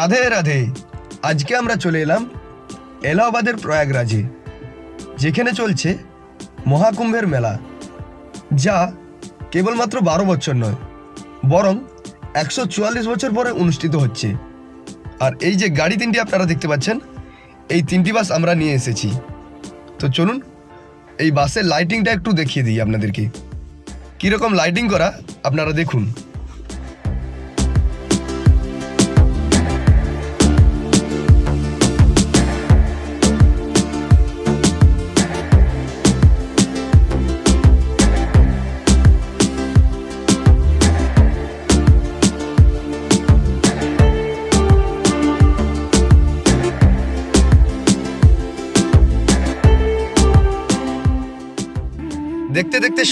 রাধে রাধে। আজকে আমরা চলে এলাম এলাহাবাদের প্রয়াগরাজে, যেখানে চলছে মহাকুম্ভের মেলা, যা কেবলমাত্র বারো বছর নয়, বরং একশো চুয়াল্লিশ বছর পরে অনুষ্ঠিত হচ্ছে। আর এই যে গাড়ি তিনটি আপনারা দেখতে পাচ্ছেন, এই তিনটি বাস আমরা নিয়ে এসেছি। তো চলুন, এই বাসের লাইটিংটা একটু দেখিয়ে দিই আপনাদেরকে। কীরকম লাইটিং করা, আপনারা দেখুন।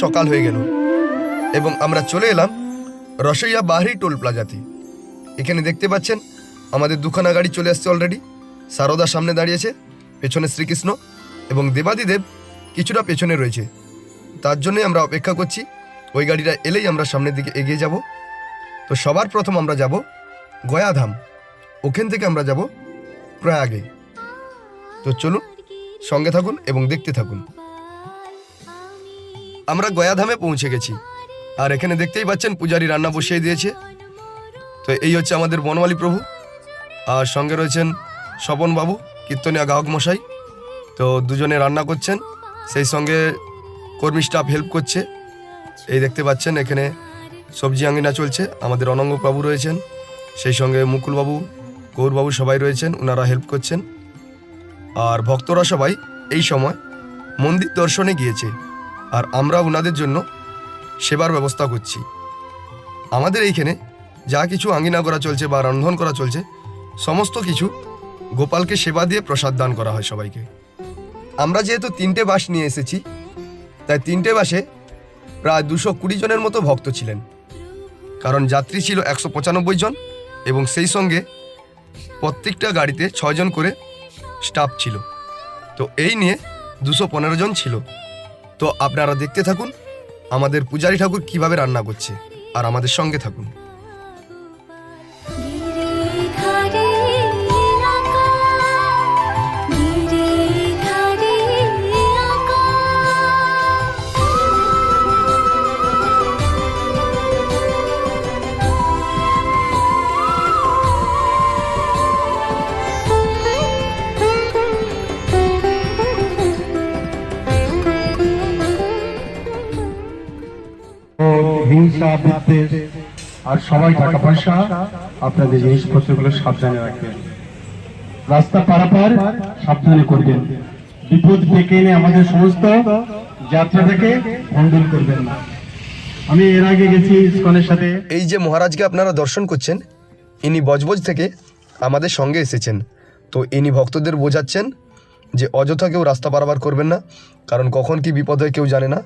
সকাল হয়ে গেল। এবং আমরা চলে এলাম রসইয়া বাহরি টোল প্লাজাতে। এখানে দেখতে পাচ্ছেন, আমাদের দুখানা গাড়ি চলে আসছে অলরেডি সারদা সামনে দাঁড়িয়েছে, পেছনে শ্রীকৃষ্ণ এবং দেবাদিদেব কিছুটা পেছনে রয়েছে। তার জন্যই আমরা অপেক্ষা করছি, ওই গাড়িটা এলেই আমরা সামনের দিকে এগিয়ে যাব। তো সবার প্রথম আমরা যাব গয়াধাম। ওখান থেকে আমরা যাব প্রয়াগে। তো চলুন, সঙ্গে থাকুন এবং দেখতে থাকুন। আমরা গয়াধামে পৌঁছে গেছি। আর এখানে দেখতেই পাচ্ছেন পূজারি রান্না বসিয়ে দিয়েছে। তো এই হচ্ছে আমাদের বনমালী প্রভু। আর সঙ্গে রয়েছেন স্বপন বাবু, কীর্তনিয়া গাহক মশাই। তো দুজনে রান্না করছেন। সেই সঙ্গে কর্মী স্টাফ হেল্প করছে। এই দেখতে পাচ্ছেন এখানে সবজি আঙ্গিনা চলছে। আমাদের অনঙ্গ বাবু রয়েছেন। সেই সঙ্গে মুকুলবাবু গৌরবাবু সবাই রয়েছেন ওনারা হেল্প করছেন। আর ভক্তরা সবাই এই সময় মন্দির দর্শনে গিয়েছে। আর আমরা ওনাদের জন্য সেবার ব্যবস্থা করছি। আমাদের এইখানে যা কিছু আঙ্গিনা করা চলছে বা রন্ধন করা চলছে, সমস্ত কিছু গোপালকে সেবা দিয়ে প্রসাদ দান করা হয় সবাইকে। আমরা যেহেতু তিনটে বাস নিয়ে এসেছি, তাই তিনটে বাসে প্রায় দুশো কুড়ি জনের মতো ভক্ত ছিলেন। কারণ যাত্রী ছিল একশো পঁচানব্বই জন এবং সেই সঙ্গে প্রত্যেকটা গাড়িতে ছয়জন করে স্টাফ ছিল। তো এই নিয়ে দুশো পনেরো জন ছিল। তো আপনারা দেখতে থাকুন আমাদের পূজারী ঠাকুর কীভাবে রান্না করছে আর আমাদের সঙ্গে থাকুন। হিংসা, বিদ্বেষ আর সবাই টাকা পয়সা আপনাদের সাবধানে রাখবেন। রাস্তা পারাপার সাবধানে করবেন। বিপদ ডেকে এনে আমাদের সমস্ত যাত্রাটাকে করবেন না। আমি এর আগে গেছি সাথে। এই যে মহারাজকে আপনারা দর্শন করছেন, ইনি বজবজ থেকে আমাদের সঙ্গে এসেছেন। তো ইনি ভক্তদের বোঝাচ্ছেন যে অযথা কেউ রাস্তা পারাবার করবেন না, কারণ কখন কি বিপদ হয় কেউ জানে না।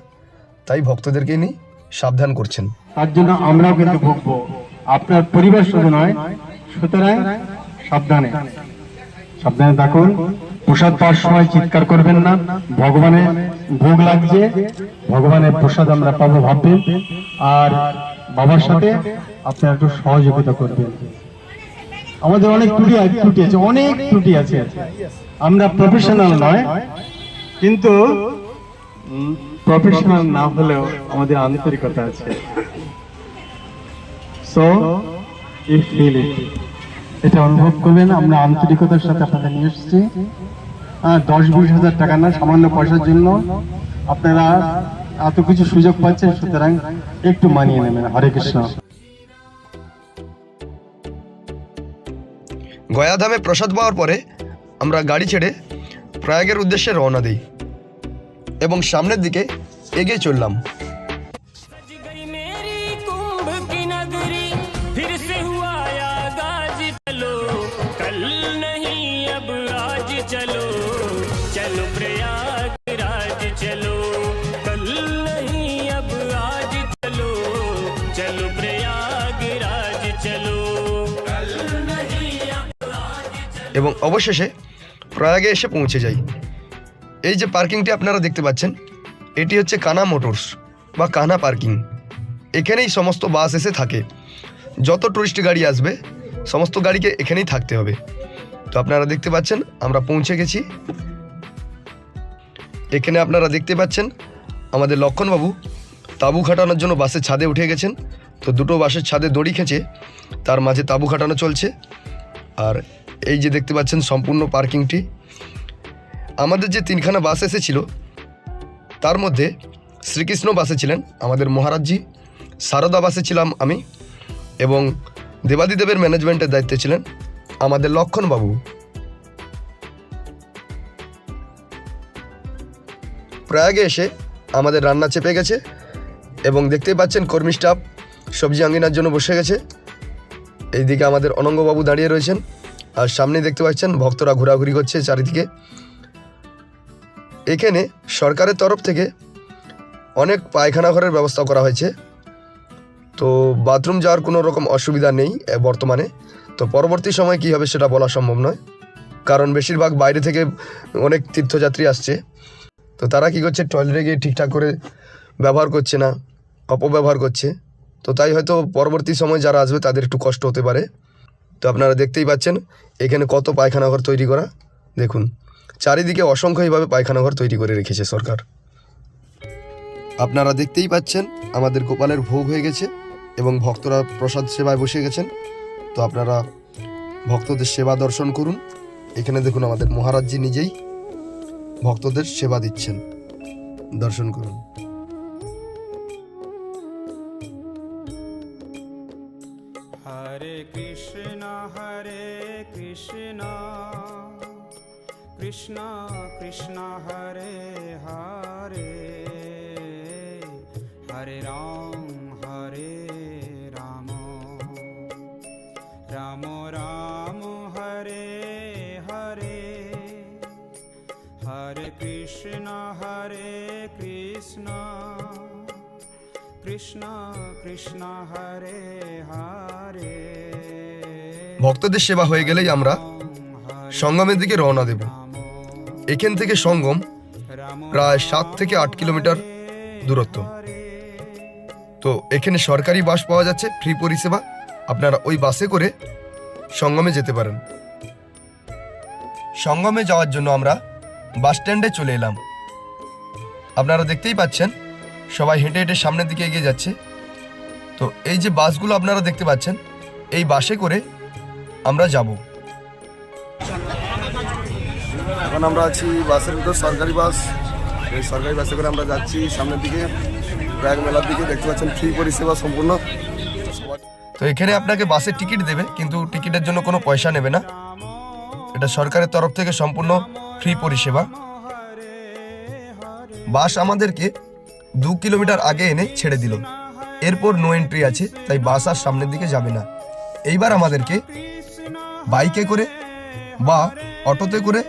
তাই ভক্তদেরকে ইনি সাবধান করছেন। তার জন্য আমরাও কিন্তু ভুগবো। আপনার পরিবার শুধু নয়, সুতরাং সাবধানে। সাবধানে থাকুন। প্রসাদ পাওয়ার সময় চিৎকার করবেন না। ভগবানের ভোগ লাগছে, ভগবানের প্রসাদ আমরা পাবো ভাববেন। আর বাবার সাথে আপনারা একটু সহযোগিতা করবেন। আমাদের অনেক ত্রুটি ত্রুটি আছে, অনেক ত্রুটি আছে। আমরা প্রফেশনাল নয়, কিন্তু প্রফেশনাল না হলেও আমাদের আন্তরিকতা আছে। সো এটা অনুভব করবেন, আমরা আন্তরিকতার সাথে আপনাদের নিয়ে এসেছি। দশ বিশ হাজার টাকা না, সামান্য পয়সার জন্য আপনারা এত কিছু সুযোগ পাচ্ছেন, সুতরাং একটু মানিয়ে নেবেন। হরে কৃষ্ণ। গয়াধামে প্রসাদ পাওয়ার পরে আমরা গাড়ি ছেড়ে প্রয়াগের উদ্দেশ্যে রওনা দিই। এবং সামনের দিকে এগিয়ে চললাম। এবং অবশেষে প্রয়াগে এসে পৌঁছে যাই। এই যে পার্কিংটি আপনারা দেখতে পাচ্ছেন, এটি হচ্ছে কানা মোটরস বা কানা পার্কিং। এখানেই সমস্ত বাস এসে থাকে। যত টুরিস্ট গাড়ি আসবে, সমস্ত গাড়িকে এখানেই থাকতে হবে। তো আপনারা দেখতে পাচ্ছেন, আমরা পৌঁছে গেছি। এখানে আপনারা দেখতে পাচ্ছেন, আমাদের লক্ষণবাবু তাঁবু খাটানোর জন্য বাসের ছাদে উঠে গেছেন। তো দুটো বাসের ছাদে দড়ি খেঁচে তার মাঝে তাঁবু খাটানো চলছে। আর এই যে দেখতে পাচ্ছেন, সম্পূর্ণ পার্কিংটি। আমাদের যে তিনখানা বাস এসেছিল, তার মধ্যে শ্রীকৃষ্ণ বাসে ছিলেন আমাদের মহারাজজি, সারদা বাসে ছিলাম আমি এবং দেবাদিদেবের ম্যানেজমেন্টের দায়িত্বে ছিলেন আমাদের লক্ষণবাবু। প্রয়াগে এসে আমাদের রান্না চেপে গেছে এবং দেখতেই পাচ্ছেন কর্মী স্টাফ সবজি আঙ্গিনার জন্য বসে গেছে। এইদিকে আমাদের অনঙ্গবাবু দাঁড়িয়ে রয়েছেন আর সামনে দেখতে পাচ্ছেন ভক্তরা ঘোরাঘুরি করছে চারিদিকে। এখানে সরকারের তরফ থেকে অনেক পায়খানা ঘরের ব্যবস্থা করা হয়েছে। তো বাথরুম যাওয়ার কোনো রকম অসুবিধা নেই বর্তমানে। তো পরবর্তী সময় কী হবে সেটা বলা সম্ভব নয়। কারণ বেশিরভাগ বাইরে থেকে অনেক তীর্থযাত্রী আসছে। তো তারা কি করছে, টয়লেটে গিয়ে ঠিকঠাক করে ব্যবহার করছে না, অপব্যবহার করছে। তো তাই হয়তো পরবর্তী সময় যারা আসবে তাদের একটু কষ্ট হতে পারে। তো আপনারা দেখতেই পাচ্ছেন, এখানে কত পায়খানা ঘর তৈরি করা, দেখুন। চারিদিকে অসংখ্য এইভাবে পায়খানা ঘর তৈরি করে রেখেছে সরকার। আপনারা দেখতেই পাচ্ছেন, আমাদের গোপালের ভোগ হয়ে গেছে এবং ভক্তরা প্রসাদ সেবায় বসে গেছেন। তো আপনারা ভক্তদের সেবা দর্শন করুন। এখানে দেখুন আমাদের মহারাজজি নিজেই ভক্তদের সেবা দিচ্ছেন। দর্শন করুন। কৃষ্ণ কৃষ্ণ হরে হরে। হরে রাম হরে রাম। রাম রাম হরে হরে। হরে কৃষ্ণ হরে কৃষ্ণ। কৃষ্ণ কৃষ্ণ হরে হরে। ভক্তদের সেবা হয়ে গেলেই আমরা সঙ্গমের দিকে রওনা দেব। এখান থেকে সঙ্গম প্রায় সাত থেকে আট কিলোমিটার দূরত্ব। তো এখানে সরকারি বাস পাওয়া যাচ্ছে, ফ্রি পরিষেবা। আপনারা ওই বাসে করে সঙ্গমে যেতে পারেন। সঙ্গমে যাওয়ার জন্য আমরা বাস স্ট্যান্ডে চলে এলাম। আপনারা দেখতেই পাচ্ছেন, সবাই হেঁটে হেঁটে সামনের দিকে এগিয়ে যাচ্ছে। তো এই যে বাসগুলো আপনারা দেখতে পাচ্ছেন, এই বাসে করে আমরা যাব। এখন আমরা আছি বাসের ভিতর, সরকারি বাস। এই সরকারি বাসে করে আমরা যাচ্ছি সামনের দিকে। ব্যাগ মেলার দিকে দেখতে পাচ্ছেন ফ্রি পরিষেবা সম্পূর্ণ। তো এখানে আপনাকে বাসের টিকিট দেবে, কিন্তু টিকিটের জন্য কোনো পয়সা নেবে না। এটা সরকারের তরফ থেকে সম্পূর্ণ ফ্রি পরিষেবা। বাস আমাদেরকে দু কিলোমিটার আগে এনে ছেড়ে দিল। এরপর নো এন্ট্রি আছে, তাই বাস আর সামনের দিকে যাবে না। এইবার আমাদেরকে বাইকে করে বা অটোতে করে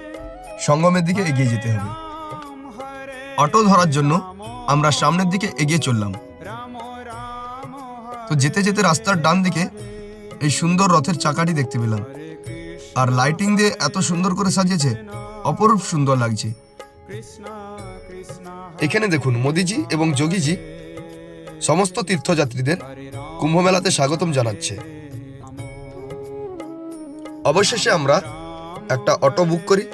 সঙ্গমের দিকে এগিয়ে যেতে হবে। অটো ধরার জন্য আমরা সামনের দিকে এগিয়ে চললাম। তো যেতে যেতে রাস্তার ডান দিকে এই সুন্দর রথের চাকাটি দেখতে পেলাম। আর লাইটিং দিয়ে এত সুন্দর করে সাজিয়েছে, অপরূপ সুন্দর লাগছে। এখানে দেখুন মোদিজি এবং যোগীজি সমস্ত তীর্থযাত্রীদের কুম্ভ মেলাতে স্বাগতম জানাচ্ছে। অবশেষে আমরা একটা অটো বুক করি।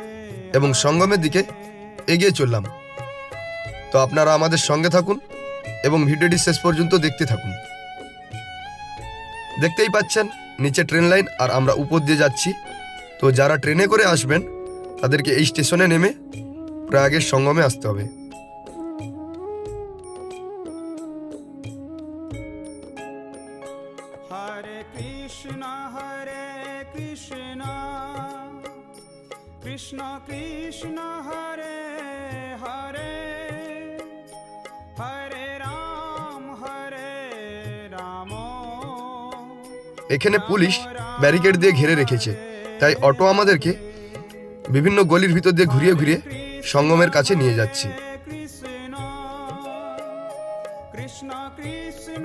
এবং সঙ্গমের দিকে এগিয়ে চললাম। তো আপনারা আমাদের সঙ্গে থাকুন এবং ভিডিওটি শেষ পর্যন্ত দেখতে থাকুন। দেখতেই পাচ্ছেন, নিচে ট্রেন লাইন আর আমরা উপর দিয়ে যাচ্ছি। তো যারা ট্রেনে করে আসবেন, তাদেরকে এই স্টেশনে নেমে প্রয়াগের সঙ্গমে আসতে হবে। হরে কৃষ্ণ হরে কৃষ্ণ। কৃষ্ণ কৃষ্ণ হরে হরে। হরে রাম হরে রাম। এখানে পুলিশ ব্যারিকেড দিয়ে ঘিরে রেখেছে। তাই অটো আমাদেরকে বিভিন্ন গলির ভিতর দিয়ে ঘুরিয়ে ঘুরিয়ে সঙ্গমের কাছে নিয়ে যাচ্ছে। কৃষ্ণ কৃষ্ণ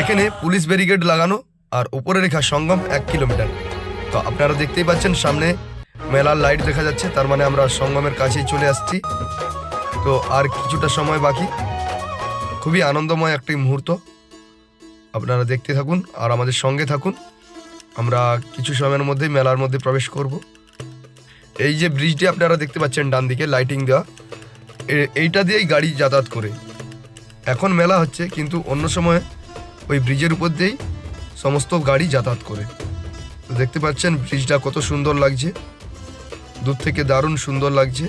এখানে পুলিশ ব্যারিকেড লাগানো আর উপরে রেখা সঙ্গম এক কিলোমিটার। তো আপনারা দেখতেই পাচ্ছেন, সামনে মেলার লাইট দেখা যাচ্ছে, তার মানে আমরা সঙ্গমের কাছেই চলে আসছি। তো আর কিছুটা সময় বাকি। খুবই আনন্দময় একটি মুহূর্ত। আপনারা দেখতে থাকুন আর আমাদের সঙ্গে থাকুন। আমরা কিছু সময়ের মধ্যেই মেলার মধ্যে প্রবেশ করব। এই যে ব্রিজটি আপনারা দেখতে পাচ্ছেন ডান দিকে লাইটিং দেওয়া। এইটা দিয়েই গাড়ি যাতায়াত করে। এখন মেলা হচ্ছে, কিন্তু অন্য সময় ওই ব্রিজের উপর দিয়েই সমস্ত গাড়ি যাতায়াত করে। তো দেখতে পাচ্ছেন, ব্রিজটা কত সুন্দর লাগছে। দূর থেকে দারুণ সুন্দর লাগছে।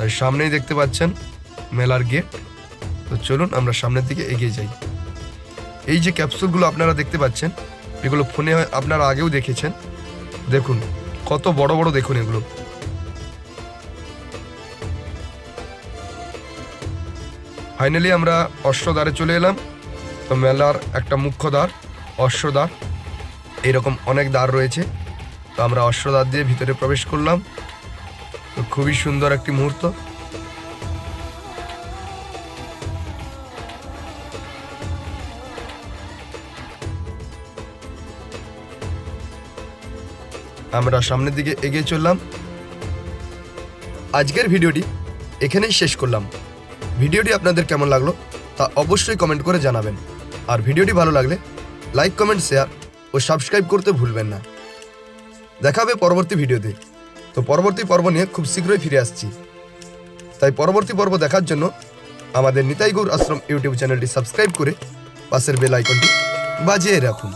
আর সামনেই দেখতে পাচ্ছেন মেলার গেট। তো চলুন, আমরা সামনের দিকে এগিয়ে যাই। এই যে ক্যাপসুলগুলো আপনারা দেখতে পাচ্ছেন, এগুলো ফোনে আপনারা আগেও দেখেছেন। দেখুন, কত বড় বড় দেখুন এগুলো। ফাইনালি আমরা অশ্বদ্বারে চলে এলাম। তো মেলার একটা মুখ্য দ্বার, অশ্বদ্বার। এরকম অনেক দ্বার রয়েছে। তো আমরা অশ্বদ্বার দিয়ে ভিতরে প্রবেশ করলাম। তো খুবই সুন্দর একটি মুহূর্ত। আমরা সামনের দিকে এগিয়ে চললাম। আজকের ভিডিওটি এখানেই শেষ করলাম। ভিডিওটি আপনাদের কেমন লাগল তা অবশ্যই কমেন্ট করে জানাবেন। আর ভিডিওটি ভালো লাগলে লাইক কমেন্ট শেয়ার ও সাবস্ক্রাইব করতে ভুলবেন না। দেখা হবে পরবর্তী ভিডিওতে। তো পরবর্তী পর্ব নিয়ে খুব শীঘ্রই ফিরে আসছি। তাই পরবর্তী পর্ব দেখার জন্য আমাদের নিতাই গৌর আশ্রম ইউটিউব চ্যানেলটি সাবস্ক্রাইব করে পাশের বেল আইকনটি বাজিয়ে রাখুন।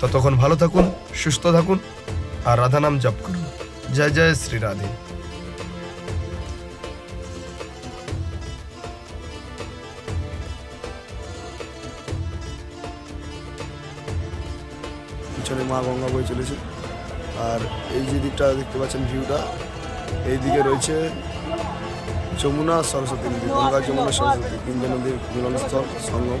ততক্ষণ ভালো থাকুন, সুস্থ থাকুন, আর রাধা নাম জপ করুন। জয় জয়, শ্রী রাধে। পিছনে মা গঙ্গা বয়ে চলেছে। আর এই যে দিকটা দেখতে পাচ্ছেন ভিউটা, এই দিকে রয়েছে যমুনা সরস্বতী নদী, গঙ্গা, যমুনা সরস্বতী তিনজন নদীর মিলনস্থল, সঙ্গম।